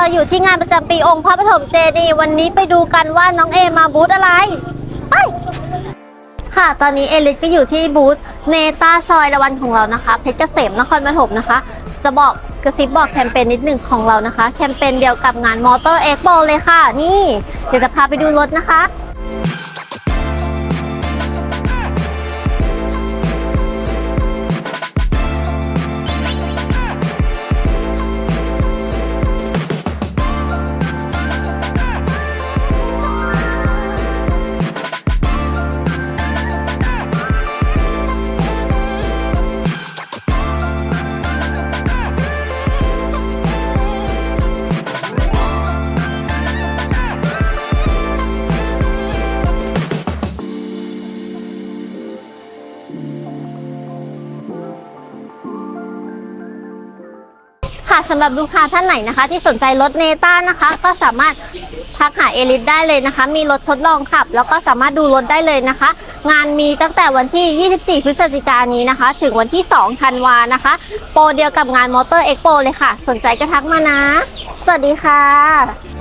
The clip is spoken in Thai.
เราอยู่ที่งานประจำปีองค์พระปฐมเจดีย์วันนี้ไปดูกันว่าน้องเอมาบูธอะไรไปค่ะ ตอนนี้เอลิสก็อยู่ที่บูธเนต้าชอยละวันของเรานะคะ เพชรเกษมนครปฐมนะคะ จะบอกกระซิบบอกแคมเปญนิดหนึ่งของเรานะคะ แคมเปญเดียวกับงานมอเตอร์เอ็กโปเลยค่ะ นี่ เดี๋ยวจะพาไปดูรถนะคะ ค่ะสำหรับลูกค้าท่านไหนนะคะ ที่สนใจรถเนต้านะคะ ก็สามารถทักหาเอลิสได้เลยนะคะ มีรถทดลองขับ แล้วก็สามารถดูรถได้เลยนะคะ งานมีตั้งแต่วันที่ 24 พฤศจิกายนนี้นะคะ ถึงวันที่ 2 ธันวานะคะ โปรเดียวกับงานมอเตอร์เอ็กโปเลยค่ะ สนใจก็ทักมานะ สวัสดีค่ะ